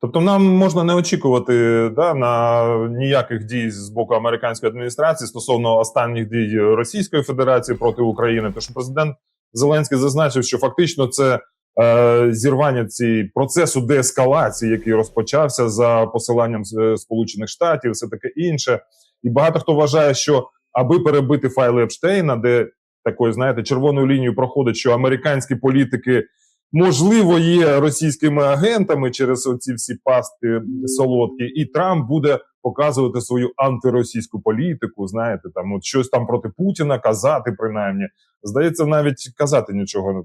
Тобто, нам можна не очікувати да, на ніяких дій з боку американської адміністрації стосовно останніх дій Російської Федерації проти України. Тому що президент Зеленський зазначив, що фактично це е, зірвання цієї процесу деескалації, який розпочався за посиланням з- Сполучених Штатів, все таке інше. І багато хто вважає, що аби перебити файли Епштейна, де такою, знаєте, червоною лінією проходить, що американські політики можливо є російськими агентами через оці всі пастки солодкі, і Трамп буде показувати свою антиросійську політику. Знаєте, там от щось там проти Путіна казати, принаймні. Здається, навіть казати нічого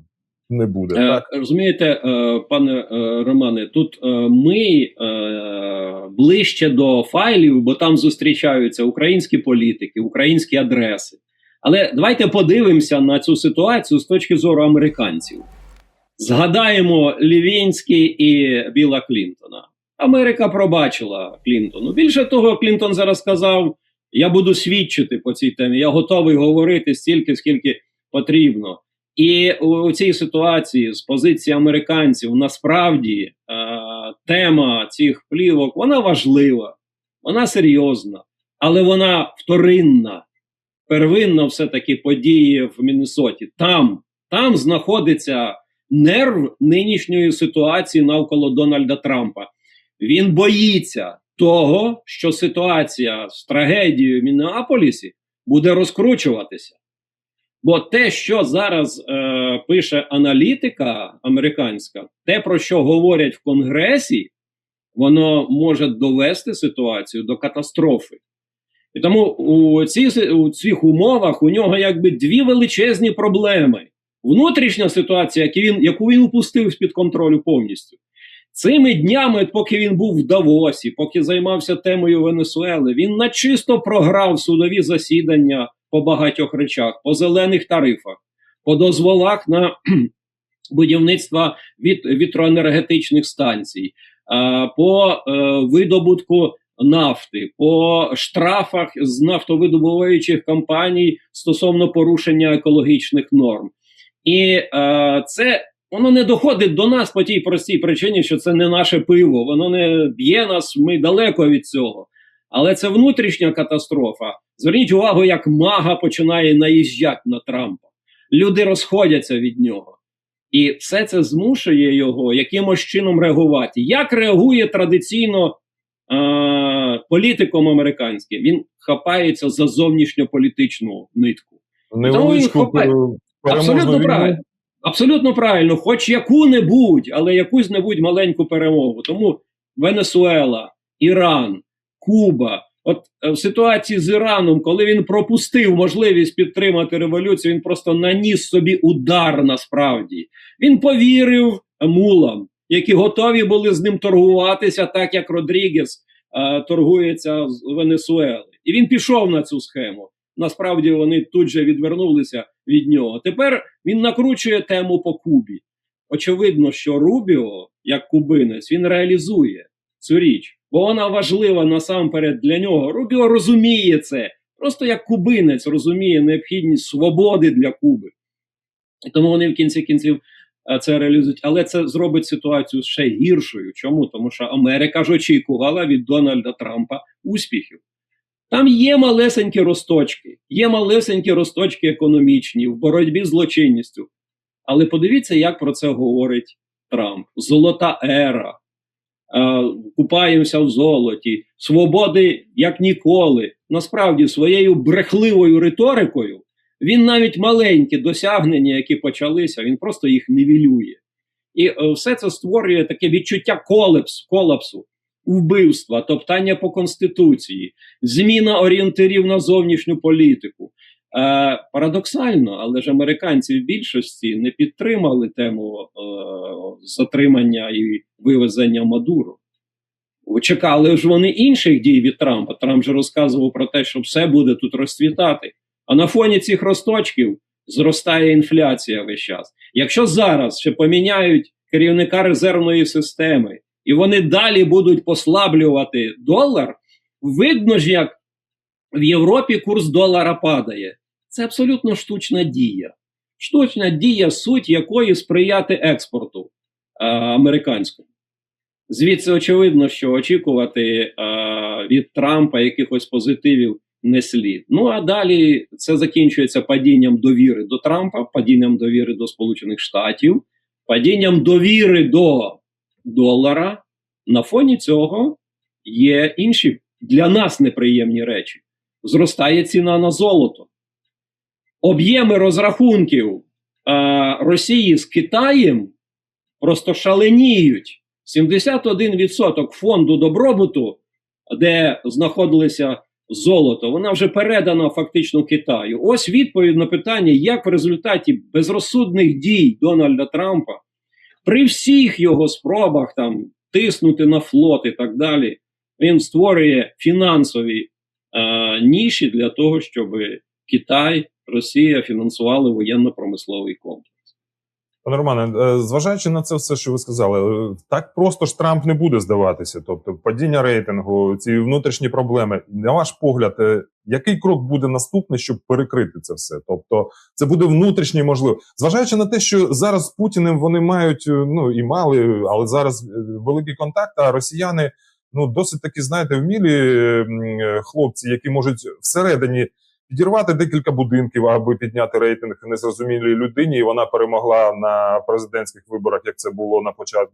не буде. Е, так? Розумієте, е, пане е, Романе, тут ми ближче до файлів, бо там зустрічаються українські політики, українські адреси. Але давайте подивимося на цю ситуацію з точки зору американців. Згадаємо Лівінський і Біла Клінтона. Америка пробачила Клінтону. Більше того, Клінтон зараз сказав: я буду свідчити по цій темі, я готовий говорити стільки, скільки потрібно. І у, цій ситуації з позиції американців насправді е, тема цих плівок вона важлива, вона серйозна, але вона вторинна, первинна все-таки події в Міннесоті. Там, там знаходиться нерв нинішньої ситуації навколо Дональда Трампа. Він боїться того, що ситуація з трагедією в Міннеаполісі буде розкручуватися. Бо те, що зараз е, пише аналітика американська, те, про що говорять в Конгресі, воно може довести ситуацію до катастрофи. І тому у, ці, у цих умовах у нього якби дві величезні проблеми. Внутрішня ситуація, яку він, упустив з-під контролю повністю. Цими днями, поки він був в Давосі, поки займався темою Венесуели, він начисто програв судові засідання по багатьох речах, по зелених тарифах, по дозволах на будівництво від, вітроенергетичних станцій, по е, видобутку нафти, по штрафах з нафтовидобуваючих компаній стосовно порушення екологічних норм. І е, це воно не доходить до нас по тій простій причині, що це не наше пиво, воно не б'є нас, ми далеко від цього. Але це внутрішня катастрофа. Зверніть увагу, як мага починає наїжджати на Трампа. Люди розходяться від нього. І все це змушує його якимось чином реагувати. Як реагує традиційно е- політиком американським? Він хапається за зовнішньополітичну нитку. Невеличку Абсолютно правильно. Абсолютно правильно, хоч яку-небудь, але якусь небудь маленьку перемогу. Тому Венесуела, Іран, Куба. От е, в ситуації з Іраном, коли він пропустив можливість підтримати революцію, він просто наніс собі удар насправді. Він повірив мулам, які готові були з ним торгуватися, так як Родрігес е, торгується з Венесуели. І він пішов на цю схему. Насправді вони тут же відвернулися від нього. Тепер він накручує тему по Кубі. Очевидно, що Рубіо, як кубинець, він реалізує цю річ, бо вона важлива насамперед для нього. Рубіо розуміє це, просто як кубинець розуміє необхідність свободи для Куби. І тому вони в кінці кінців е, це реалізують. Але це зробить ситуацію ще гіршою. Чому? Тому що Америка ж очікувала від Дональда Трампа успіхів. Там є малесенькі росточки, є малесенькі росточки економічні в боротьбі з злочинністю. Але подивіться, як про це говорить Трамп. Золота ера, е, купаємося в золоті, свободи як ніколи. Насправді, своєю брехливою риторикою він навіть маленькі досягнення, які почалися, він просто їх нівелює. І е, все це створює таке відчуття колапсу, колапсу вбивства, топтання по конституції, зміна орієнтирів на зовнішню політику. Е, парадоксально, але ж американці в більшості не підтримали тему е, затримання і вивезення Мадуру. Чекали ж вони інших дій від Трампа. Трамп же розказував про те, що все буде тут розцвітати. А на фоні цих росточків зростає інфляція весь час. Якщо зараз ще поміняють керівника резервної системи, і вони далі будуть послаблювати долар, видно ж, як в Європі курс долара падає. Це абсолютно штучна дія. Штучна дія, суть якої сприяти експорту е, американському. Звідси очевидно, що очікувати е, від Трампа якихось позитивів не слід. Ну а далі це закінчується падінням довіри до Трампа, падінням довіри до Сполучених Штатів, падінням довіри до долара. На фоні цього є інші для нас неприємні речі. Зростає ціна на золото. Об'єми розрахунків е, Росії з Китаєм просто шаленіють. 71% фонду добробуту, де знаходилося золото, вона вже передана фактично Китаю. Ось відповідь на питання, як в результаті безрозсудних дій Дональда Трампа, при всіх його спробах там тиснути на флот і так далі, він створює фінансові е, ніші для того, щоб Китай, Росія фінансували воєнно-промисловий комплекс. Пане Романе, е, зважаючи на це все, що ви сказали, е, так просто ж Трамп не буде здаватися. Тобто, падіння рейтингу, ці внутрішні проблеми. На ваш погляд, е, який крок буде наступний, щоб перекрити це все? Тобто, це буде внутрішній можливо, зважаючи на те, що зараз з Путіним вони мають ну і мали, але зараз великий контакт. А росіяни ну досить таки знаєте, вмілі хлопці, які можуть всередині підірвати декілька будинків, аби підняти рейтинг незрозумілій людині, і вона перемогла на президентських виборах, як це було на початку.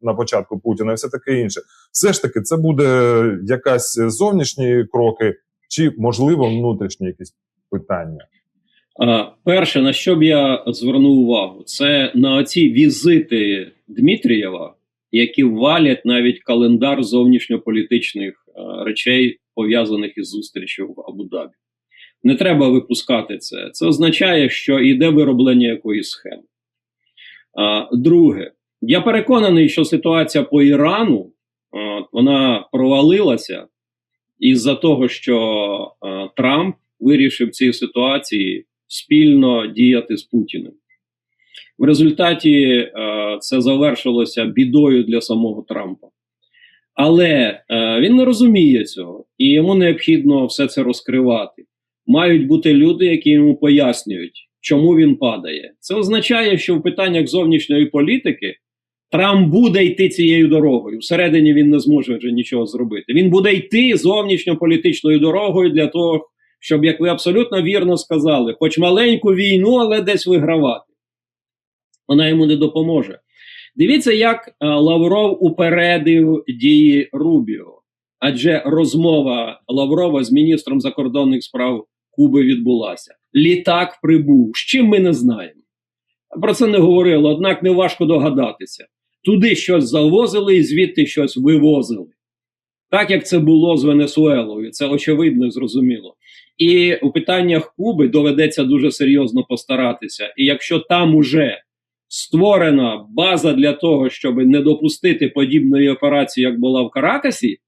На початку Путіна і все таке інше, все ж таки, це буде якась зовнішні кроки, чи можливо внутрішні якісь питання. Перше, на що б я звернув увагу, це на оці візити Дмитрієва, які валять навіть календар зовнішньополітичних речей, пов'язаних із зустрічю в Абу-Дабі. Не треба випускати це. Це означає, що йде вироблення якоїсь схеми. А, Друге, я переконаний, що ситуація по Ірану а, вона провалилася із-за того, що а, Трамп вирішив в цій ситуації спільно діяти з Путіним. В результаті е, це завершилося бідою для самого Трампа. Але е, він не розуміє цього, і йому необхідно все це розкривати. Мають бути люди, які йому пояснюють, чому він падає. Це означає, що в питаннях зовнішньої політики Трамп буде йти цією дорогою. Всередині він не зможе вже нічого зробити. Він буде йти зовнішньополітичною дорогою для того, щоб, як ви абсолютно вірно сказали, хоч маленьку війну, але десь вигравати. Вона йому не допоможе. Дивіться, як е, Лавров упередив дії Рубіо. Адже розмова Лаврова з міністром закордонних справ Куби відбулася. Літак прибув. З чим ми не знаємо. Про це не говорили, однак не важко догадатися. Туди щось завозили і звідти щось вивозили. Так як це було з Венесуелою, це очевидно і зрозуміло. І у питаннях Куби доведеться дуже серйозно постаратися. І якщо там уже створена база для того, щоб не допустити подібної операції, як була в Каракасі,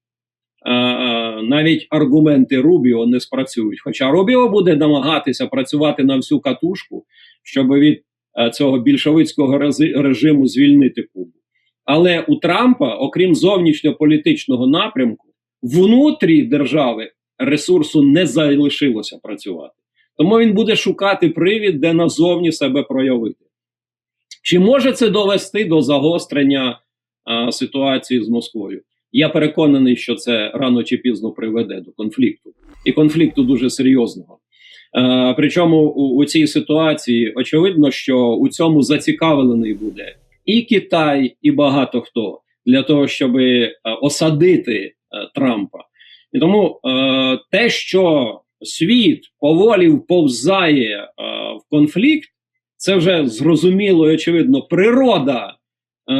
навіть аргументи Рубіо не спрацюють. Хоча Рубіо буде намагатися працювати на всю катушку, щоб від цього більшовицького режиму звільнити Кубу. Але у Трампа, окрім зовнішньополітичного напрямку, внутрі держави ресурсу не залишилося працювати. Тому він буде шукати привід, де назовні себе проявити. Чи може це довести до загострення а, ситуації з Москвою? Я переконаний, що це рано чи пізно приведе до конфлікту, і конфлікту дуже серйозного. Е, причому у, у цій ситуації очевидно, що у цьому зацікавлений буде і Китай, і багато хто для того, щоб е, осадити е, Трампа. І тому е, те, що світ поволі вповзає е, в конфлікт, це вже зрозуміло і очевидно. Природа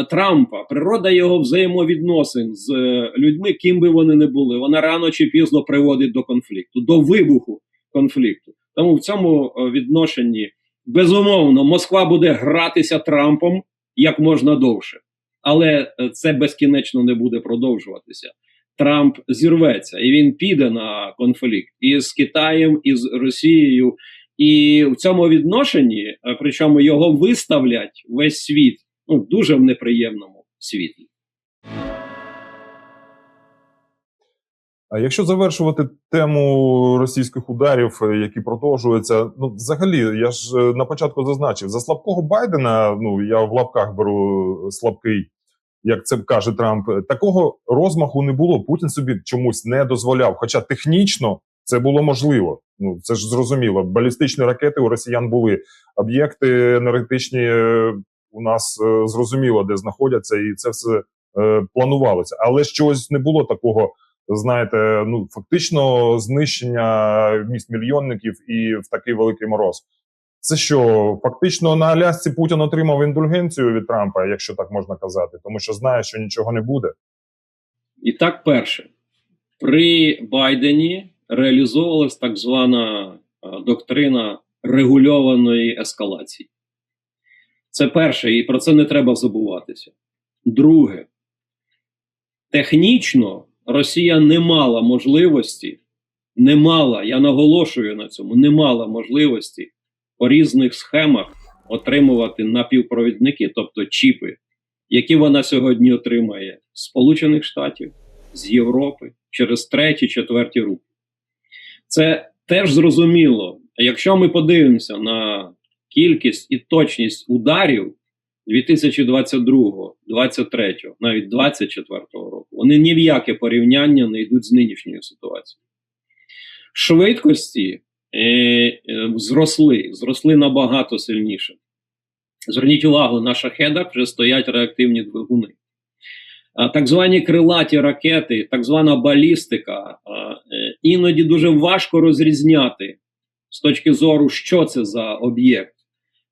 Трампа, природа його взаємовідносин з е, людьми, ким би вони не були, вона рано чи пізно приводить до конфлікту, до вибуху конфлікту. Тому в цьому е, відношенні безумовно Москва буде гратися Трампом як можна довше, але е, це безкінечно не буде продовжуватися. Трамп зірветься і він піде на конфлікт і з Китаєм, і з Росією. І в цьому відношенні, е, причому його виставлять весь світ ну дуже в неприємному світлі. А якщо завершувати тему російських ударів, е, які продовжуються, ну взагалі, я ж е, на початку зазначив за слабкого Байдена. Ну я в лапках беру слабкий. як це каже Трамп, такого розмаху не було. Путін собі чомусь не дозволяв. Хоча технічно це було можливо. Ну це ж зрозуміло. Балістичні ракети у росіян були об'єкти енергетичні. У нас е, зрозуміло, де знаходяться, і це все е, планувалося. Але щось не було такого. Знаєте, ну фактично знищення міст мільйонників і в такий великий мороз. Це що фактично на Алясці Путін отримав індульгенцію від Трампа, якщо так можна казати, тому що знає, що нічого не буде. І так, перше, при Байдені реалізовувалась так звана е, доктрина регульованої ескалації. Це перше, і про це не треба забуватися. Друге, технічно Росія не мала можливості, не мала, я наголошую на цьому, не мала можливості по різних схемах отримувати напівпровідники, тобто чіпи, які вона сьогодні отримає з Сполучених Штатів, з Європи через треті, четверті руки. Це теж зрозуміло. Якщо ми подивимося на кількість і точність ударів 2022, 23, навіть 24 року, вони ні в яке порівняння не йдуть з нинішньою ситуацією. Швидкості е, е, зросли, зросли набагато сильніше. Зверніть увагу, на шахедах вже стоять реактивні двигуни. Так звані крилаті ракети, так звана балістика, е, іноді дуже важко розрізняти з точки зору, що це за об'єкт.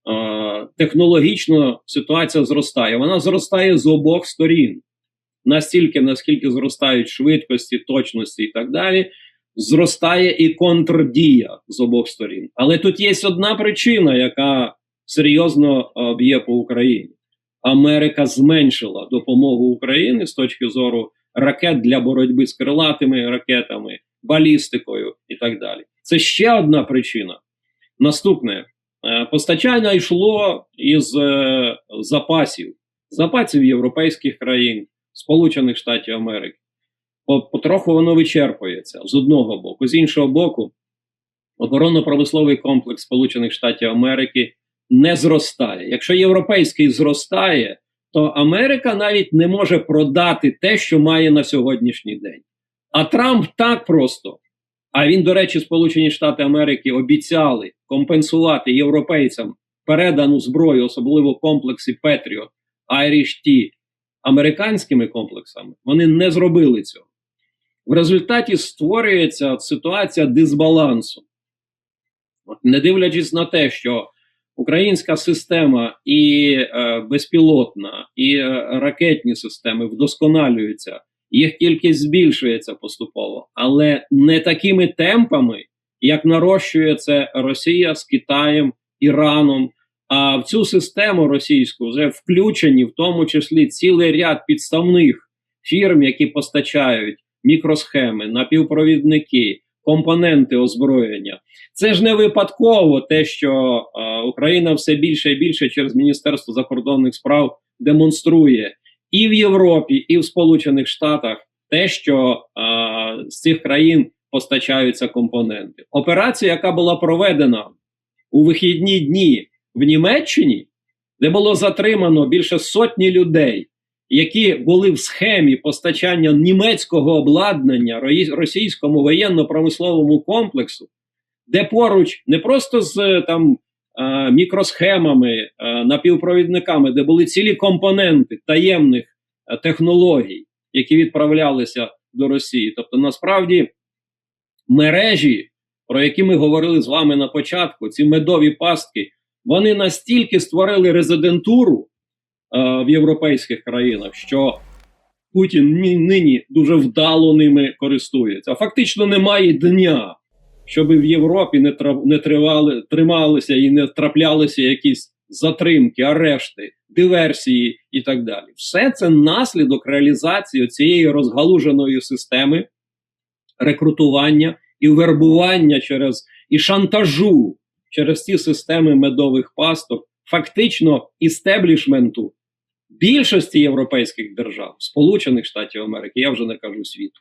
А, Технологічно ситуація зростає. Вона зростає з обох сторін. Настільки, наскільки зростають швидкості, точності і так далі, зростає і контрдія з обох сторін. Але тут є одна причина, яка серйозно б'є по Україні. Америка зменшила допомогу Україні з точки зору ракет для боротьби з крилатими ракетами, балістикою і так далі. Це ще одна причина. Наступне Е, постачання йшло із е, запасів, запасів європейських країн, Сполучених Штатів Америки. Потроху воно вичерпується з одного боку, з іншого боку, оборонно-промисловий комплекс Сполучених Штатів Америки не зростає. Якщо європейський зростає, то Америка навіть не може продати те, що має на сьогоднішній день. А Трамп так просто. А він, до речі, Сполучені Штати Америки обіцяли компенсувати європейцям передану зброю, особливо в комплексі Петріот, Irish T, американськими комплексами. Вони не зробили цього. В результаті створюється ситуація дисбалансу. От, не дивлячись на те, що українська система і е, безпілотна, і е, ракетні системи вдосконалюються, їх кількість збільшується поступово, але не такими темпами, як нарощує це Росія з Китаєм, Іраном. А в цю систему російську вже включені, в тому числі цілий ряд підставних фірм, які постачають мікросхеми, напівпровідники, компоненти озброєння. Це ж не випадково те, що е, Україна все більше і більше через Міністерство закордонних справ демонструє і в Європі, і в Сполучених Штатах те, що е, з цих країн постачаються компоненти. Операція, яка була проведена у вихідні дні в Німеччині, де було затримано більше сотні людей, які були в схемі постачання німецького обладнання російському воєнно-промисловому комплексу, де поруч не просто з там мікросхемами, е, напівпровідниками, де були цілі компоненти таємних е, технологій, які відправлялися до Росії. Тобто, насправді, мережі, про які ми говорили з вами на початку, ці медові пастки, вони настільки створили резидентуру е, в європейських країнах, що Путін нині дуже вдало ними користується. Фактично немає дня, щоб в Європі не, не тривали, трималися і не траплялися якісь затримки, арешти, диверсії і так далі. Все це наслідок реалізації цієї розгалуженої системи рекрутування і вербування через і шантажу через ці системи медових пасток, фактично істеблішменту більшості європейських держав, Сполучених Штатів Америки, я вже не кажу світу.